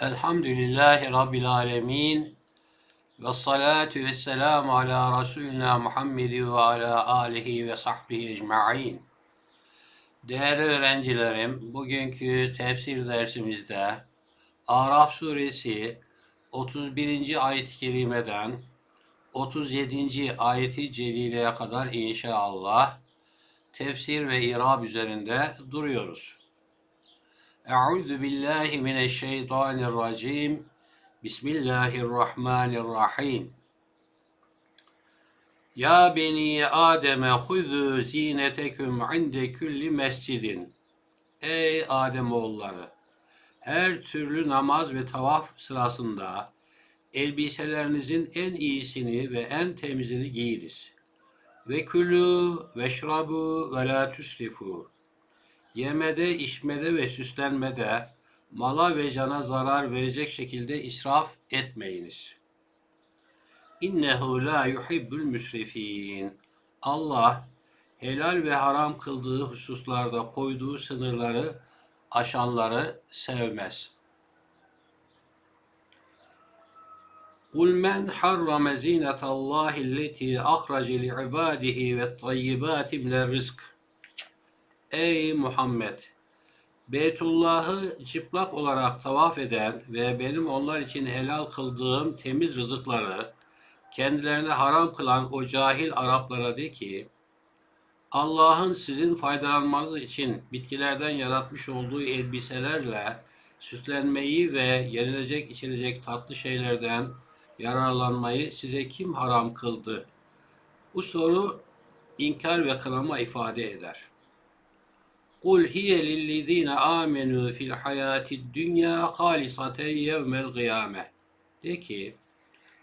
Elhamdülillahi Rabbil Alemin. Ve salatu ve selamu ala Resulina Muhammedi ve ala alihi ve sahbihi ecma'in. Değerli öğrencilerim, bugünkü tefsir dersimizde Araf suresi 31. ayet-i kerimeden 37. ayeti celileye kadar inşallah tefsir ve irab üzerinde duruyoruz. Euzu billahi mineşşeytanirracim. Bismillahirrahmanirrahim. Ya beni Adem'e huzu zineteküm inde külli mescidin. Ey Adem oğulları! Her türlü namaz ve tavaf sırasında elbiselerinizin en iyisini ve en temizini giyiniz. Ve külü ve şrabu ve la tüsrifu Yemede, içmede ve süslenmede mala ve cana zarar verecek şekilde israf etmeyiniz. İnnehu la yuhibbul müsrifin. Allah helal ve haram kıldığı hususlarda koyduğu sınırları aşanları sevmez. قُلْ مَنْ حَرَّمَ زِينَةَ اللّٰهِ الَّتِي أَخْرَجَ لِعِبَادِهِ وَالطَّيِّبَاتِ مِنَ الرِّزْقِ Ey Muhammed! Beytullah'ı çıplak olarak tavaf eden ve benim onlar için helal kıldığım temiz rızıkları kendilerine haram kılan o cahil Araplara de ki, Allah'ın sizin faydalanmanız için bitkilerden yaratmış olduğu elbiselerle süslenmeyi ve yenilecek içilecek tatlı şeylerden yararlanmayı size kim haram kıldı? Bu soru inkar ve kınama ifade eder. Kul hiye lillezine amenu fil hayati dünya halisaten yevmel kıyame. De ki,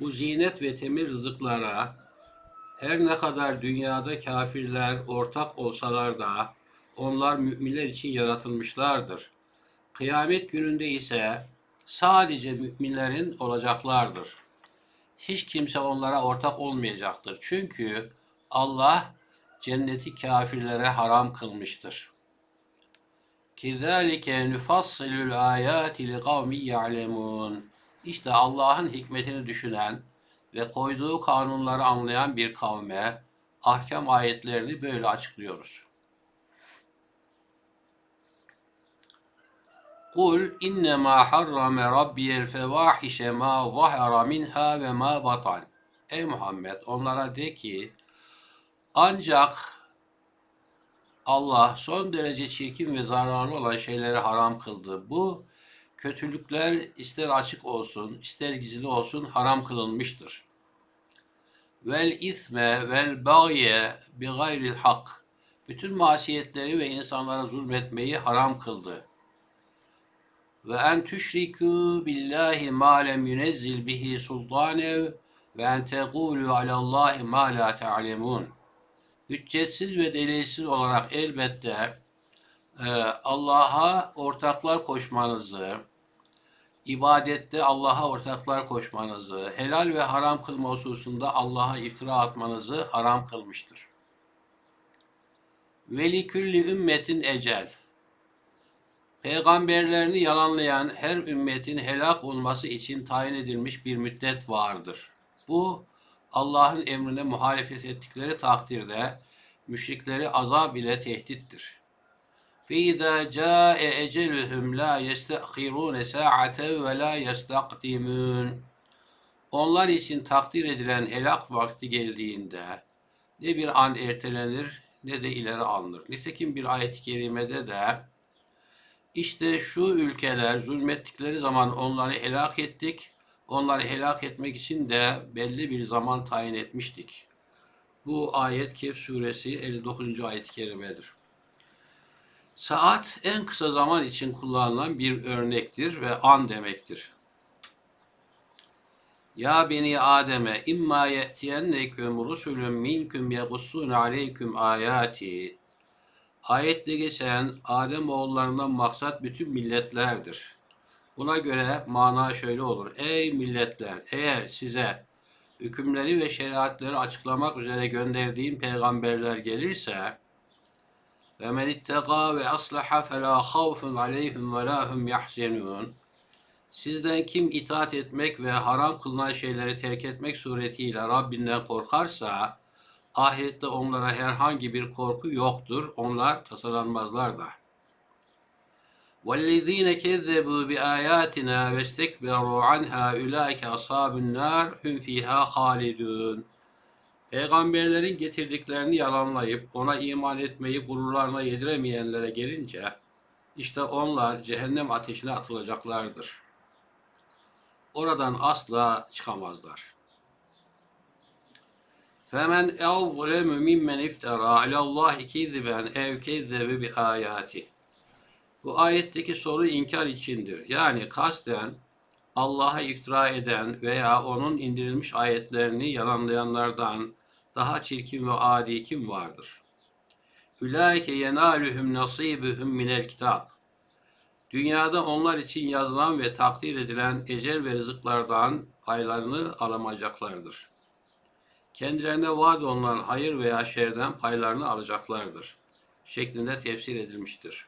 bu zinet ve temiz rızıklara her ne kadar dünyada kafirler ortak olsalar da onlar müminler için yaratılmışlardır. Kıyamet gününde ise sadece müminlerin olacaklardır. Hiç kimse onlara ortak olmayacaktır. Çünkü Allah cenneti kafirlere haram kılmıştır. Kizalike nufassilul ayati li kavmi ya'lemun. İşte Allah'ın hikmetini düşünen ve koyduğu kanunları anlayan bir kavme ahkam ayetlerini böyle açıklıyoruz. Kul innema harrame rabbiyel fevahişe ma zahara minha ve ma batan. Ey Muhammed onlara de ki ancak Allah son derece çirkin ve zararlı olan şeyleri haram kıldı. Bu kötülükler ister açık olsun, ister gizli olsun haram kılınmıştır. Vel isme vel bagye bi gayril hak. Bütün masiyetleri ve insanlara zulmetmeyi haram kıldı. Ve en tüşrikû billahi ma lem yunezzil bihi sultanev ve en tegûlü alallahi ma la ta'lemun. Hüccetsiz ve delilsiz olarak elbette e, Allah'a ortaklar koşmanızı, ibadette Allah'a ortaklar koşmanızı, helal ve haram kılma hususunda Allah'a iftira atmanızı haram kılmıştır. Veli külli ümmetin ecel. Peygamberlerini yalanlayan her ümmetin helak olması için tayin edilmiş bir müddet vardır. Bu Allah'ın emrine muhalefet ettikleri takdirde müşrikleri azab ile tehdittir. فَاِذَا جَاءَ اَجَلُهُمْ لَا يَسْتَأْخِرُونَ سَاعَةً وَلَا يَسْتَقْدِمُونَ Onlar için takdir edilen helak vakti geldiğinde ne bir an ertelenir ne de ileri alınır. Nitekim bir ayet-i kerimede de işte şu ülkeler zulmettikleri zaman onları helak ettik. Onları helak etmek için de belli bir zaman tayin etmiştik. Bu ayet Kehf suresi 59. ayet-i kerimedir. Saat en kısa zaman için kullanılan bir örnektir ve an demektir. Ya beni Adem'e imma ye'tiyenneküm rusulun minkum yagussun aleyküm ayati. Ayette geçen Adem oğullarından maksat bütün milletlerdir. Buna göre mana şöyle olur. Ey milletler eğer size hükümleri ve şeriatları açıklamak üzere gönderdiğim peygamberler gelirse ve men ittega ve aslaha fela havfun aleyhim ve la hum yahzenun Sizden kim itaat etmek ve haram kılınan şeyleri terk etmek suretiyle Rabbinden korkarsa ahirette onlara herhangi bir korku yoktur. Onlar tasalanmazlar da. وَالَّذ۪ينَ كَذَّبُوا بِآيَاتِنَا وَاسْتَكْبَرُوا عَنْهَا اُولَٰئِكَ أَصْحَابُ النَّارِ هُمْ ف۪يهَا خَالِدُونَ Peygamberlerin getirdiklerini yalanlayıp ona iman etmeyi gururlarına yediremeyenlere gelince işte onlar cehennem ateşine atılacaklardır. Oradan asla çıkamazlar. فَمَنْ اَوْظَلَمُ مِمَّنْ اِفْتَرَى عَلَى اللّٰهِ كِذِبًا اَوْ كَذَّبَ بِآيَاتِهِ bu ayetteki soru inkar içindir. Yani kasten Allah'a iftira eden veya onun indirilmiş ayetlerini yalanlayanlardan daha çirkin ve adi kim vardır? Ulaike yenaluhum nasibuhum minel kitap. Dünyada onlar için yazılan ve takdir edilen ecel ve rızıklardan paylarını alamayacaklardır. Kendilerine vaat olunan hayır veya şerden paylarını alacaklardır. Şeklinde tefsir edilmiştir.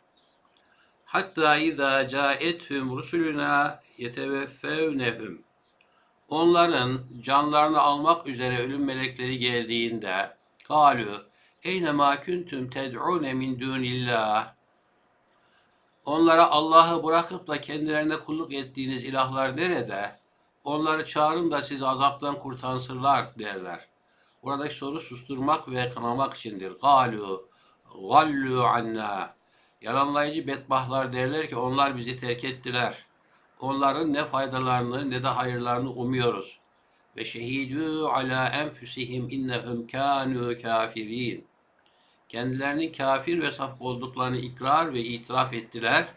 Hatta izâ câethum rusuluna yeteveffevnehum. Onların canlarını almak üzere ölüm melekleri geldiğinde kalu eyne ma kuntum ted'une min dunillah Onlara Allah'ı bırakıp da kendilerine kulluk ettiğiniz ilahlar nerede? Onları çağırın da sizi azaptan kurtansırlar derler. Buradaki soru susturmak ve kınamak içindir. Galu, gallu anna. Yalanlayıcı bedbahtlar derler ki onlar bizi terk ettiler. Onların ne faydalarını ne de hayırlarını umuyoruz. Ve şehidü ala enfusihim innehum kanu kafirin. Kendilerinin kafir ve sapık olduklarını ikrar ve itiraf ettiler.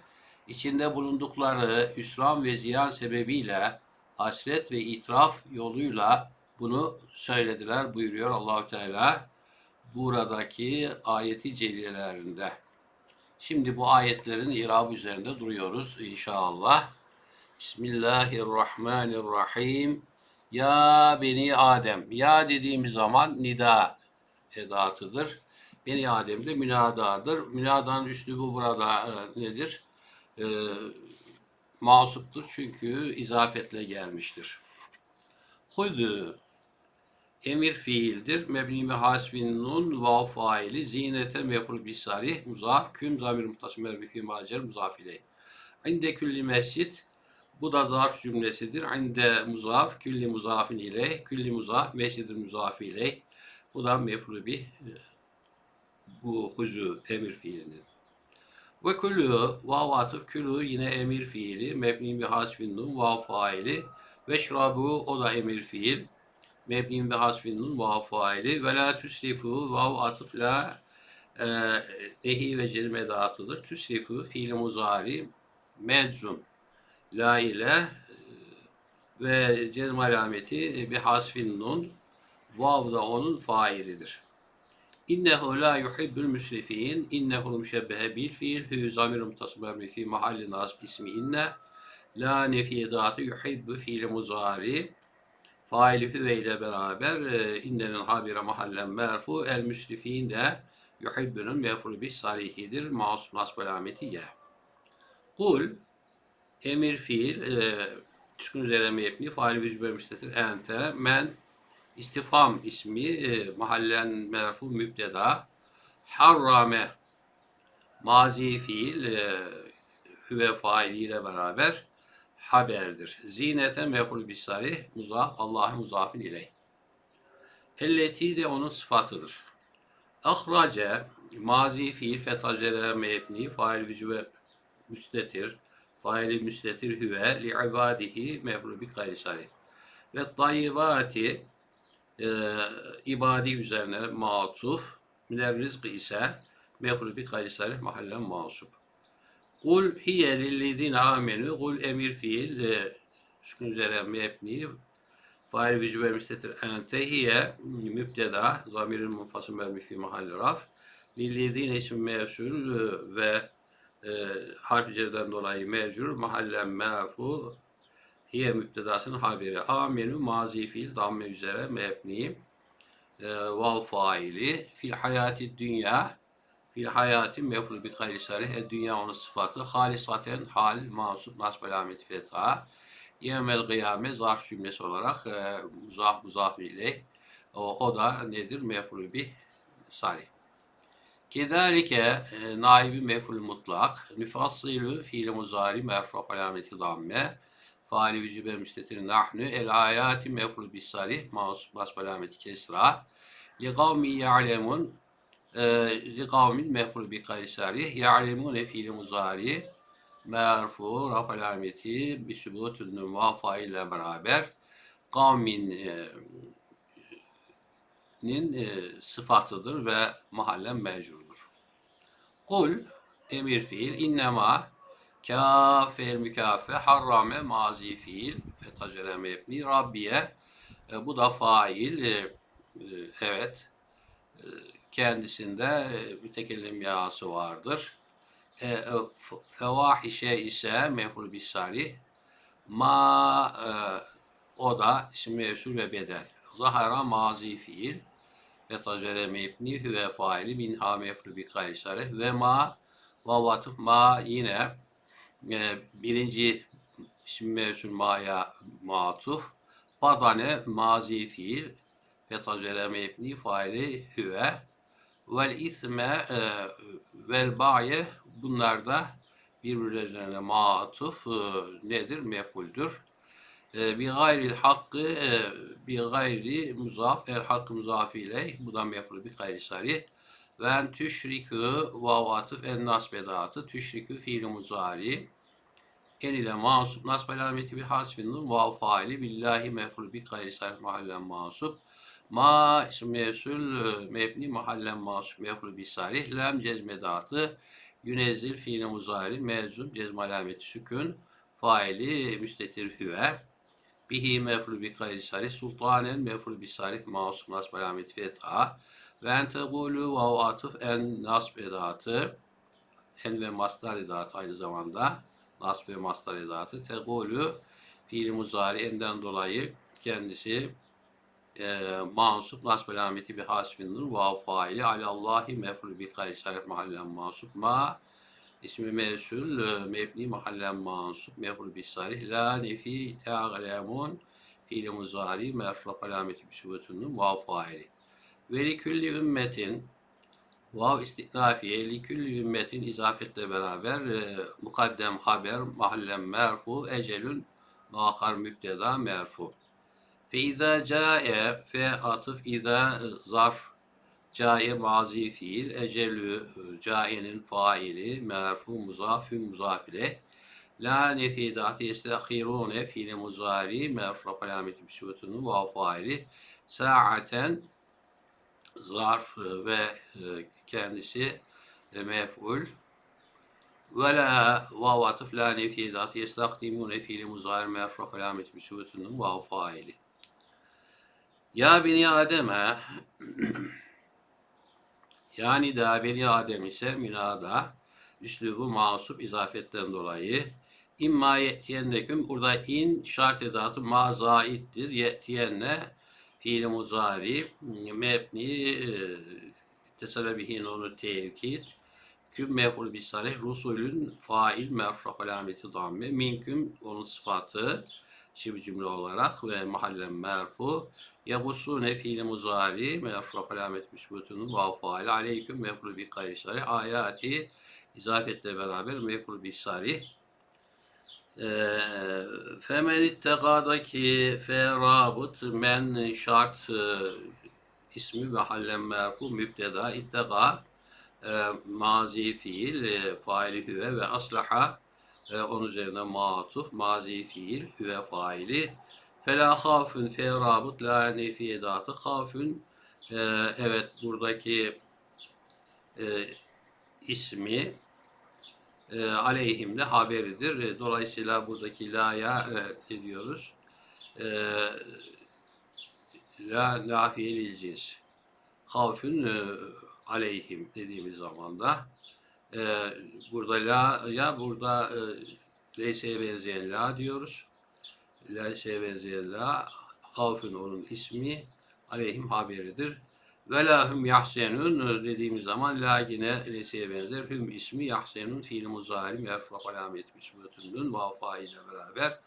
İçinde bulundukları üsran ve ziyan sebebiyle hasret ve itiraf yoluyla bunu söylediler buyuruyor Allahü Teala buradaki ayeti celilelerinde. Şimdi bu ayetlerin irabı üzerinde duruyoruz inşallah. Bismillahirrahmanirrahim. Ya beni Adem. Ya dediğimiz zaman nida edatıdır. Beni Adem de münadadır. Münadanın üslubu burada e, nedir? E, masuptur çünkü izafetle gelmiştir. Hudu emir fiildir. Mebni ve hasbin nun vav faili zinete meful bisarih muzaf küm zamir muhtasim merbi fi macer muzaf ileyh. İnde külli mescid bu da zarf cümlesidir. İnde muzaf külli muzafin ileyh külli muzaf mescidin muzaf ileyh. Bu da meful bi bu huzu emir fiilinin. Ve külü vav atıf külü yine emir fiili mebni bi hasbin nun vav faili veşrabu o da emir fiil mebni bi hasbin nun vav faili ve la tüsrifu vav atıf la e, nehi ve cezm edatıdır. Tüsrifu fiil muzari medzum la ile e, ve cezm alameti bi hasfin vav da onun failidir. İnnehu la yuhibbul müsrifin. İnnehu müşebbehe bil fiil. Hü zamir mutasıbben fi mahalli nasb ismi inne. La nefiyedatı yuhibbu fiil muzari. Faili hüve beraber e, innenin habire mahallen merfu. El müsrifin de yuhibbunun mefru bis salihidir. Masum nasb alameti ye. Kul emir fiil e, sükun üzere mebni faali vücbe müstetir ente men istifam ismi e, mahallen merfu mübdeda harrame mazi fiil e, hüve failiyle beraber haberdir. Zinete meful bisari muzaf Allah'ın muzafin ileyh. Elleti de onun sıfatıdır. Ahrace mazi fiil fetacere mebni fail vücube müstetir faili müstetir hüve li ibadihi meful bi gayri ve tayyibati e, ibadi üzerine matuf, miner rızkı ise mefru bi kaysalih mahallen masup. Kul hiye lillezine amenu, kul emir fiil, e, sükun üzere mebni, fail vücube müstetir ente hiye mübdeda, zamirin munfasıl mermi fi mahalli raf, lillezine isim mevsul e, ve e, harf dolayı mecrur, mahallen merfu, hiye müptedasının haberi. Amenu mazi fiil damme üzere mebni. E, vav faili. Fil hayati dünya fil hayati mef'ul bi gayri sarih e dünya onun sıfatı. Halisaten hal mansup nasb alamet fetha yevmel kıyame zarf cümlesi olarak e, muzaf ile o, o da nedir? Mef'ul bi sarih Kedalike e, naibi mef'ul mutlak. Nüfassilu fiil muzari merfu alameti damme. Faali vücube müstetir nahnu. El ayati mef'ul bis sarih mansup nasb alameti kesra. Li kavmi ya'lemun li kavmin mef'ul bi gayri sarih ya'lemune fiil muzari merfu raf alameti bi sübutun numa faille beraber kavmin e, nin e, sıfatıdır ve mahallen mecrudur. Kul emir fiil innema kâf el mükafe harrame mazi fiil ve tacere mebni rabbiye e, bu da fail e, e, evet e, kendisinde mütekellim yağısı vardır. E, fevahişe ise mef'ul bisari ma e, o da isim mevsul ve bedel. Zahara mazi fiil ve tacere mebni hüve faili minha mef'ul bi kaysare ve ma vavatı ma yine e, birinci isim mevsul maya matuf badane mazi fiil ve tacere mebni faili hüve vel isme e, vel baye bunlar da birbirleri üzerine matuf e, nedir? Mefuldür. E, bi gayril hakkı e, bi gayri muzaf el hakkı muzaf ileyh bu da meful bi gayri sarih ve tüşrikü vav atıf en nasbedatı tüşrikü fiil muzari en ile mansup nasb alameti bi hasfin nun vav faili billahi meful bi gayri sarih mahallen mansup ma e, mebni mahallen mansup meful bi sarih. Lem cezmedatı yünezzil fiil muzari mezum cezm alameti sükün faili müstetir hüve. Bihi mef'ul bi gayri sarih sultanen mef'ul bi sarih masum nasb alamet fetha. Ve en tegulu vav atıf en nasb edatı en ve mastar edatı aynı zamanda. Nasb ve mastar edatı. Tegulu fiil muzari enden dolayı kendisi e, mansup nasb alameti bi hasbin nur vav faili alallahi mef'ul bi gayri sarih mahallen mansup ma. İsmi mevsul mebni mahallen mansup mef'ul bis sarih la nefi ta'lamun fiil muzari merfu alameti bi sübutunun vav faili. Ve li külli ümmetin vav istinafiye li ümmetin izafetle beraber e, mukaddem haber mahallen merfu ecelün muakhar mübteda merfu izâ câe fe atıf izâ zarf Caye mazi fiil, ecelü cayenin faili, merfu muzafün muzafile. La nefidatı yestahirune fiili muzari, merfu alameti bisubutunu vav faili. Saaten zarf ve e, kendisi e, mef'ul. Ve la vav atıf la nefidatı yestakdimune fiili muzari, merfu alameti bisubutunu vav faili. Ya beni Adem'e yani da beni Adem ise münada üslubu masup izafetten dolayı. İmma yetiyenneküm burada in şart edatı ma zaittir. Fiil muzari mebni tesele bihi onu tevkid küm mef'ul bisalih rusulün fail merfu alameti damme. Minküm onun sıfatı şiv cümle olarak ve mahallen merfu Yabusune fiili muzari merfu alamet müsbutunun vav faali aleyküm mefru bi gayri sarih ayati izafetle beraber mefru bi sarih Ee, femen ittegâdaki fe rabıt men şart e, ismi ve hallen merfu mübteda ittega e, mazi fiil e, faili hüve ve aslaha e, onun üzerine matuf mazi fiil hüve faili Fela hafun fe rabıt la nefi edatı hafun e, evet buradaki e, ismi e, aleyhimde haberidir. E, Dolayısıyla buradaki la'ya e, diyoruz? E, la nafiyeli cins. Havfün e, aleyhim dediğimiz zaman da e, burada la ya burada e, leyseye benzeyen la diyoruz. La şeye benzeyen la havfün onun ismi aleyhim haberidir. Ve la hum yahsenun dediğimiz zaman la yine lesiye benzer. Hüm ismi yahsenun fiil muzari merfu alamet müsbetünün vafa ile beraber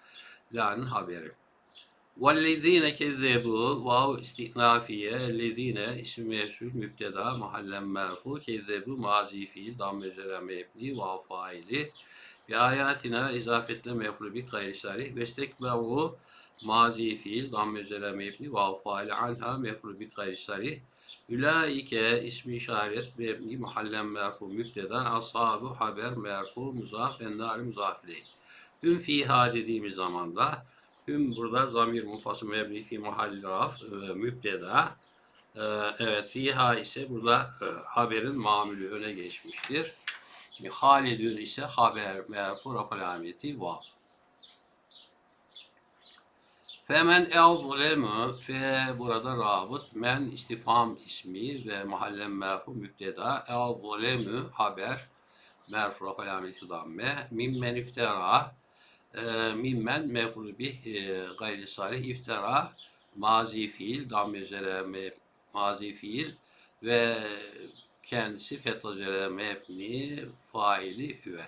la'nın haberi. وَالَّذ۪ينَ كَذَّبُوا vav istinafiye ellezine ismi mesul mübteda mahallen merfu kezzebu mazi fiil damme üzere mebni vav faili bi ayatina izafetle mefru bi gayri sarih ve istekberu mazi fiil damme üzere mebni vav faili anha mefru bi gayri sarih Ülaike ismi işaret mebni mahallen merfu mübteda ashabu haber merfu muzaf ennari muzafiley. Hüm fiha dediğimiz zaman hüm burada zamir mufası mebni fi mahalli raf e, mübteda. E, evet fiha ise burada e, haberin mamülü öne geçmiştir. Halidün ise haber merfu raf alameti vav. Femen e'zulemu fe burada rabıt men istifam ismi ve mahallen merfu mübteda e'zulemu haber merfu raf alameti damme mimmen iftara e, mimmen mef'ul bih e, gayri salih iftara mazi fiil damme üzere mazi fiil ve kendisi fetha üzere mebni faili hüve.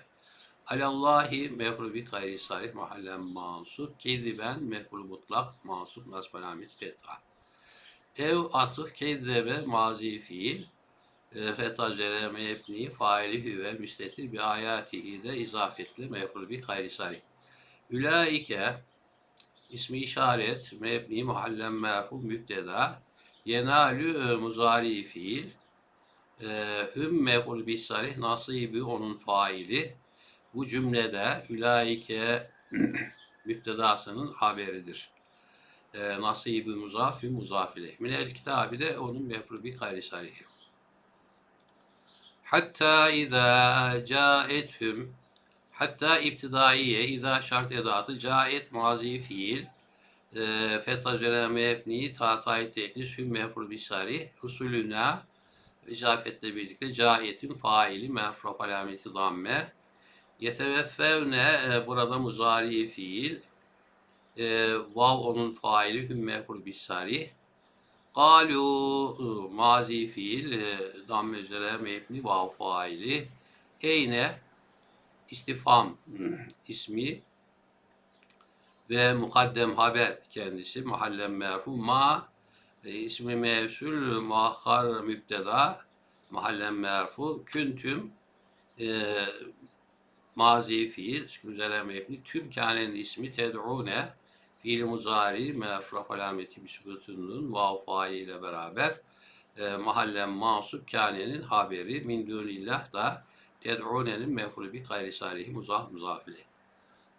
Alallahi mef'ul bih gayri salih mahallen mansup kediben mef'ul mutlak mansup nasb alamet fetha. Ev atıf kezzebe mazi fiil e, fetha üzere mebni faili hüve müstetir bir ayatihi de izafetli mef'ul bih gayri salih. Ülaike ismi işaret mebni muhallen merfu mübteda yenalü muzari fiil e, hüm mef'ul bisarih nasibi onun faili bu cümlede ülaike müptedasının haberidir. E, nasibi muzaf hüm muzafile. Minel kitabı de onun mef'ul bi gayri sarihi. Hatta izâ câethüm Hatta iptidaiye, idâ şart edatı, caet mazi fiil, e, fetha üzere mebni, tatay tehlis, hüm mefru bisari, usulüna, izafetle birlikte cahetin faili, mefruf alameti damme, yeteveffevne, e, burada muzari fiil, e, vav onun faili, hüm mefru bisari, Galu mazi fiil, e, damme üzere mebni, vav faili, eyne, istifam ismi ve mukaddem haber kendisi mahallen merfu ma e, ismi mevsul muakhar mübteda mahallen merfu küntüm e, mazi fiil üzere mebni tüm kânenin ismi ted'une fiil muzari merfu alameti bisbutunun vav faili ile beraber e, mahallen mansup kânenin haberi. Min dunillah da ted'unenin mef'ulü bi gayri salihi muzaf muzafili.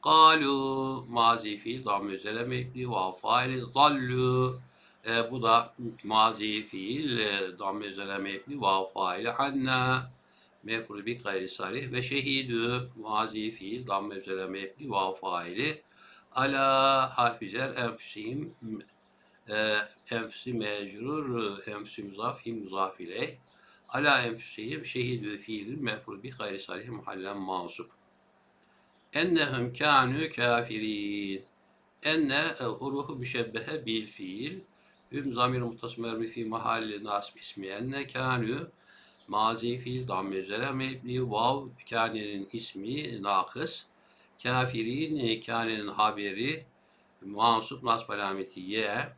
Kalu mazi fiil damme üzere mebni ve faili zallu e, bu da mazi fiil e, damme üzere mebni ve faili anna mef'ulü bi gayri salih ve şehidü mazi fiil damme üzere mebni ve faili ala harfi cer enfusihim e, enfusi mecrur enfusi muzaf him muzaf ala enfusihim şehidü fiilin mef'ul bi gayri salih muhallen mansup. Ennehum kânü kafirin. Enne e, huruhu müşebbehe bil fiil. Hüm zamir muhtasım mermi fi mahalli nasb ismi enne kânü mazi fiil damme üzere mebni vav kânenin ismi nakıs. Kafirin kânenin haberi mansup nasb alameti ye.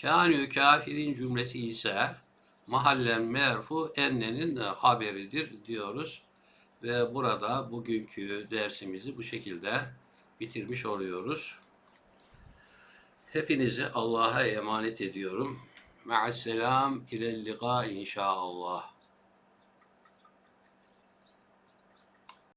Kânü kafirin cümlesi ise mahallen merfu ennenin haberidir diyoruz. Ve burada bugünkü dersimizi bu şekilde bitirmiş oluyoruz. Hepinizi Allah'a emanet ediyorum. Ma'asselam ilel liqa inşallah.